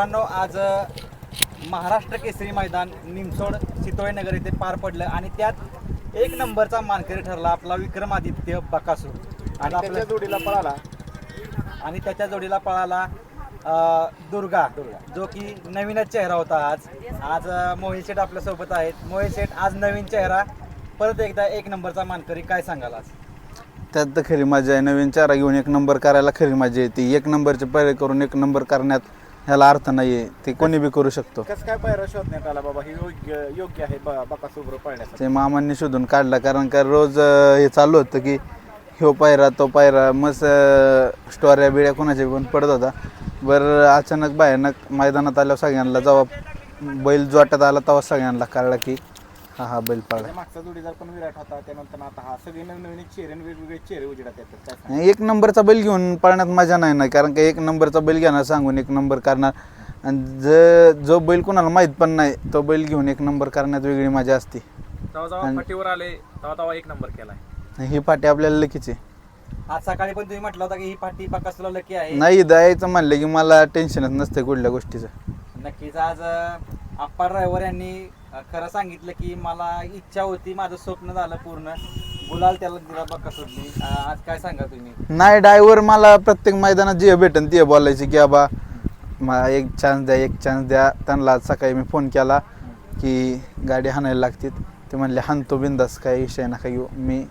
मित्रांनो आज महाराष्ट्र केसरी मैदान निमसोड चितोळे नगर येथे पार पडलं आणि त्यात एक नंबरचा मानकरी ठरला आपला विक्रमादित्य बकासूर आणि आपल्या जोडीला पळाला. आणि त्याच्या जोडीला पळाला दुर्गा जो की नवीनच चेहरा होता आज. आज मोहित शेठ आपल्यासोबत आहेत. मोहित शेठ आज नवीन चेहरा. परत एकदा एक नंबरचा मानकरी काय सांगाल आज? त्यात तर खरी मजा आहे. नवीन चारा घेऊन एक नंबर करायला खरी मजा येते. एक नंबरचे पहिले करून एक नंबर करण्यात ह्याला अर्थ नाही आहे ते कोणी बी करू शकतो. कसं काय पायरा शोधण्यात आला बाबा? हे योग्य योग्य आहे ब- बकासूर पळण्यासाठी. ते मामांनी शोधून काढला कारण का रोज अं, हे चालू होतं की ह्यो पायरा तो पायरा मस्त स्टोऱ्या बिड्या कोणाच्या पण पडत होता. बरं अचानक भयानक मैदानात आल्यावर सगळ्यांना जेव्हा बैल जोटात आला तेव्हा सगळ्यांना कळला की हा हा बैल पाळला त्याच्या मागचा जोडीदार पण विराट होता त्यानंतर आता हा सगळे नवीन नवीन चेहरे आणि वेगवेगळे चेहरे उजेडात येतात काय सांगू? एक नंबरचा बैल घेऊन पळण्यात मजा नाही ना कारण का एक नंबरचा बैल घेणार सांगून एक नंबर करणार. आणि ज जो बैल कोणाला माहीत पण नाही तो बैल घेऊन एक नंबर करण्यात वेगळी मजा असते. तेव्हा जेव्हा फाटीवर आले तेव्हा तेव्हा एक नंबर केलाय. आणि ही पाठी आपल्याला लकीची आज सकाळी पण तुम्ही म्हटलं होतं की ही पाठी बकासूरला लकी आहे. नाही द्यायचं म्हणलं की मला टेन्शनच नसते कुठल्या गोष्टीचं. नक्कीच आज आप्पा ड्रायव्हर यांनी खरं सांगितलं की मला इच्छा होती माझं स्वप्न झालं पूर्ण. गुलाल त्याला दिला बकासूरनी अ, आज काय सांगा तुम्ही? नाही ड्रायव्हर मला प्रत्येक मैदानात जे भेटन ते बोलायचे की बाबा मला एक चान्स द्या एक चान्स द्या. त्यांना सकाळी मी फोन केला की गाडी हाणायला लागते ते म्हणले हाणतो बिंदास काही विषय नका घेऊ. मी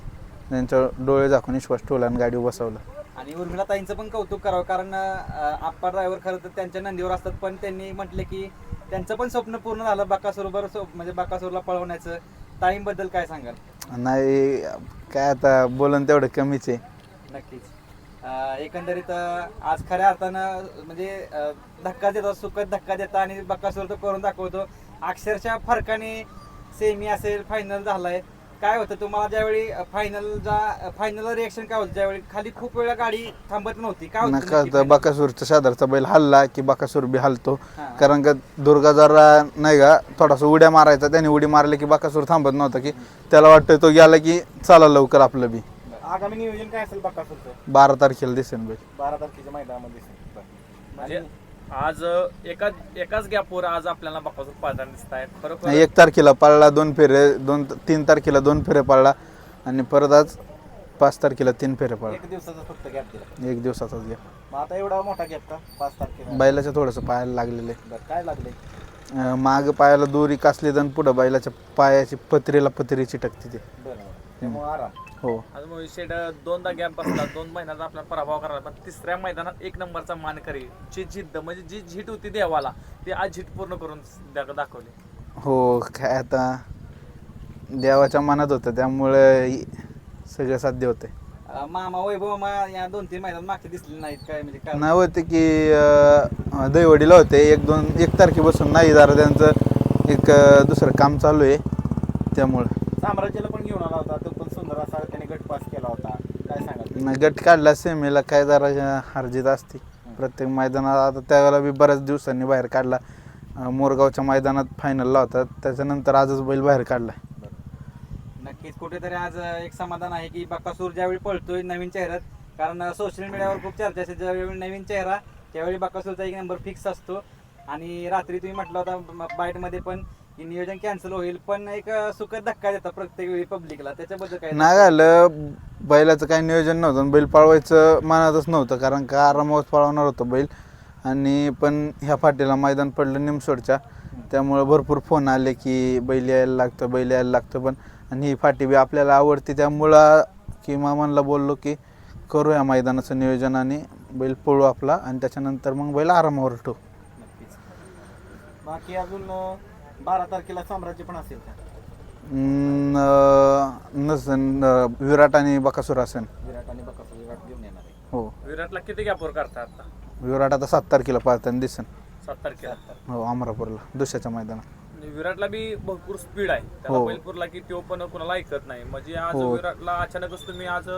त्यांच्या डोळे झाकून विश्वास ठेवला आणि गाडी बसवलं. आणि उर्मिला ताईंचं पण कौतुक करावं कारण आप्पा ड्रायव्हर खरं तर त्यांच्या नंदीवर असतात पण त्यांनी म्हटले की त्यांचं पण स्वप्न पूर्ण झालं बकासूरबर म्हणजे बकासूरला पळवण्याचं. ताईंबद्दल काय सांगाल? नाही काय आता बोलन तेवढं कमीच आहे. नक्कीच. अं, एकंदरीत अं, आज खऱ्या अर्थानं म्हणजे अं, धक्का देतो सुखद धक्का देता आणि बक्कासूर तो करून दाखवतो. अक्षरशः फरकाने सेमी असेल फायनल झालाय. काय होतं तुम्हाला ज्यावेळी फायनलचा फायनल रिएक्शन काय होतं? ज्यावेळी खाली खूप वेळा गाडी थांबत नव्हती. काय होतं नका नक्की तर? बकासूरचा शेजारचा बैल हल्ला की बकासूर बी हलतो. हा. कारण का दुर्गा जरा नाही का थोडासा उड्या मारायचा त्याने उडी मारली की बकासूर थांबत नव्हता की त्याला वाटतं तो गेला की चला लवकर आपलं बी. आगामी नियोजन काय असेल बकासूरचं? बारा तारखेला दिसेल बैल. बारा तारखेच्या मैदानामध्ये म्हणजे आज एकाच एकाच गॅपवर आज आपल्याला बकासूर पाळताना दिसत आहे खरोखर नाही, एक तारखेला पळला दोन फेरे दोन तीन तारखेला दोन फेरे पळला आणि परत आज पाच तारखेला तीन फेरे पळला. एक दिवसाचा फक्त गॅप दिला. एक दिवसाचाच घ्या मग आता एवढा मोठा गॅप का? पाच तारखेला. बैलाच्या थोडंसं पायाला लागलेलं. बरं, काय लागले? माग पायाला दोरी कासली तर पुढं बैलाच्या पायाची पत्रीला पत्री चिटकते ते. बरं. त्यामुळे आराम हो. आज मोहित शेठ दोनदा गॅप बसला दोन महिन्याचा आपला पराभव करायला पण तिसऱ्या मैदानात एक नंबरचा मानकरी जी जिद्द म्हणजे जी झीट होती देवाला ती आज झीट पूर्ण करून दा- दाखवली. हो काय आता देवाच्या मनात होतं त्यामुळे सगळं साध्य होते. अं, मामा वैभव मामा या दोन तीन महिन्यात मागचे दिसले नाहीत काय म्हणजे काय? नाही होते की अं, दहीवडीला होते एक दोन एक तारखेपासून नाही जरा त्यांचं एक अं, दुसरं काम चालू आहे त्यामुळं. साम्राज्याला पण घेऊन आला होता. तो पण सुंदर असा त्याने गट पास केला होता. काय सांगाल? नाही, गट काढला सेमीला. काय जरा हरजीत असते. प्रत्येक मैदानात आता त्यावेळेला बी बऱ्याच दिवसांनी बाहेर काढला. अं, मोरगावच्या मैदानात फायनलला होता. त्याच्यानंतर आजच बैल बाहेर काढला. नक्कीच. कुठेतरी आज अं, एक समाधान आहे की बकासूर ज्यावेळी पळतोय नवीन चेहऱ्यात कारण सोशल मीडियावर खूप चर्चा असते. ज्यावेळी नवीन चेहरा त्यावेळी बकासूरचा एक नंबर फिक्स असतो. आणि रात्री तुम्ही म्हटलं होता बाईटमध्ये पण की नियोजन कॅन्सल होईल पण एक सुखद धक्का देतात प्रत्येक वेळी पब्लिकला त्याच्याबद्दल काय नाही झालं बैलाचं काही नियोजन नव्हतं. आणि बैल पळवायचं मनातच नव्हतं कारण का आरामात पळवणार होतं बैल. आणि पण ह्या फाटीला मैदान पडलं निमसोडच्या. त्यामुळं भरपूर फोन आले की बैल यायला लागतं बैल यायला लागतं पण. आणि ही फाटी बी आपल्याला आवडते. त्यामुळं की मामांना बोललो की करू या मैदानाचं नियोजन आणि बैल पळू आपला. आणि त्याच्यानंतर मग बैल आरामावर ठेवू. बाकी अजून बारा तारखेला साम्राज्य पण असेल का? नसन विराट आणि बकासूर असेल विराट आणि बकासूर विराट घेऊन येणार आहे. हो. विराटला किती गॅपवर करता आता? विराट आता सात तारखेला पाळताना दिसेल सात तारखेला. हो अमरापूरला दुसऱ्याच्या मैदानात. आणि विराटला बी भरपूर स्पीड आहे. त्याला हो. बैलपूरला की तो पण कुणाला ऐकत नाही. म्हणजे आज हो. विराटला अचानकच तुम्ही आज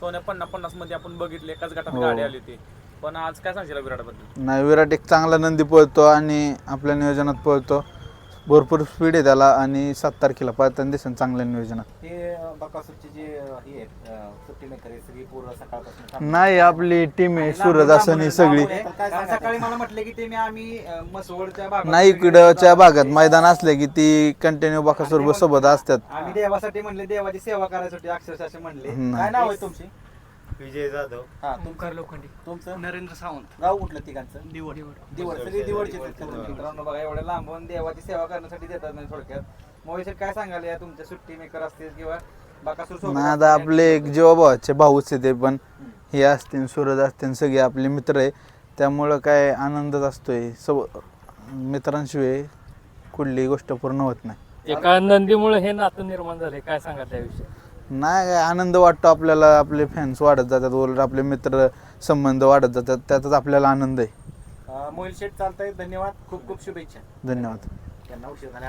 सोन्या पन्नास पन्नासमध्ये आपण बघितले एकाच गटात हो. गाडी आली होती. पण आज काय सांगशील विराटबद्दल नाही विराट एक चांगला नंदी पळतो आणि आपल्या नियोजनात पळतो. भरपूर स्पीड आहे त्याला आणि सात तारखेला पळताना दिसेल चांगल्या नियोजनात हे अं, बकासूरची जी अं, ही आहेत अं, सुट्टी मेकर आहे सगळी पूर्ण सकाळपासून थांबली. नाही आपली टीम आहे सूरज असं सगळी लांबून आहे. काय कारण सांगायचं? सकाळी मला म्हटलं की ते मी आम्ही अं, मसवडच्या भागात नाही इकडच्या भागात मैदान असले की ती कंटिन्यू बाकासोर सोबत असतात आम्ही देवासाठी म्हणले देवाची सेवा करायसाठी अक्षरशः असे म्हणले. काय नाव आहे तुमची विजय जाधव. हा तुमचं? ओंकार लोखंडे तुमचं? नरेंद्र सावंत. गाव कुठलं तिघांचं? दिवड. दिवड. सगळी दिवडची आहेत का तुम्ही? मित्रांनो बघा एवढ्या लांबून देवाची सेवा करण्यासाठी देतात म्हणजे थोडक्यात. मोहित काय सांगाल या तुमच्या सुट्टी मेकर असतील किंवा बाकासूर सोबत ना आता असतील. आपले एक जीवाभावाचे भाऊच आहे ते पण. हे असतील सूरज असतील सगळे आपले मित्र आहे त्यामुळं काय आनंदच असतोय. सव मित्रांशिवाय कुठली गोष्ट पूर्ण होत नाही. एका नंदीमुळे हे नातं निर्माण झाले काय सांगा त्याविषयी? नाही काय आनंद वाटतो आपल्याला आपले फॅन्स वाढत जातात वर आपले मित्र संबंध वाढत जातात त्यातच आपल्याला आनंद आहे. मोहिल शेठ चालतंय. धन्यवाद. खूप खूप शुभेच्छा. धन्यवाद. त्यांना उशीर झाला.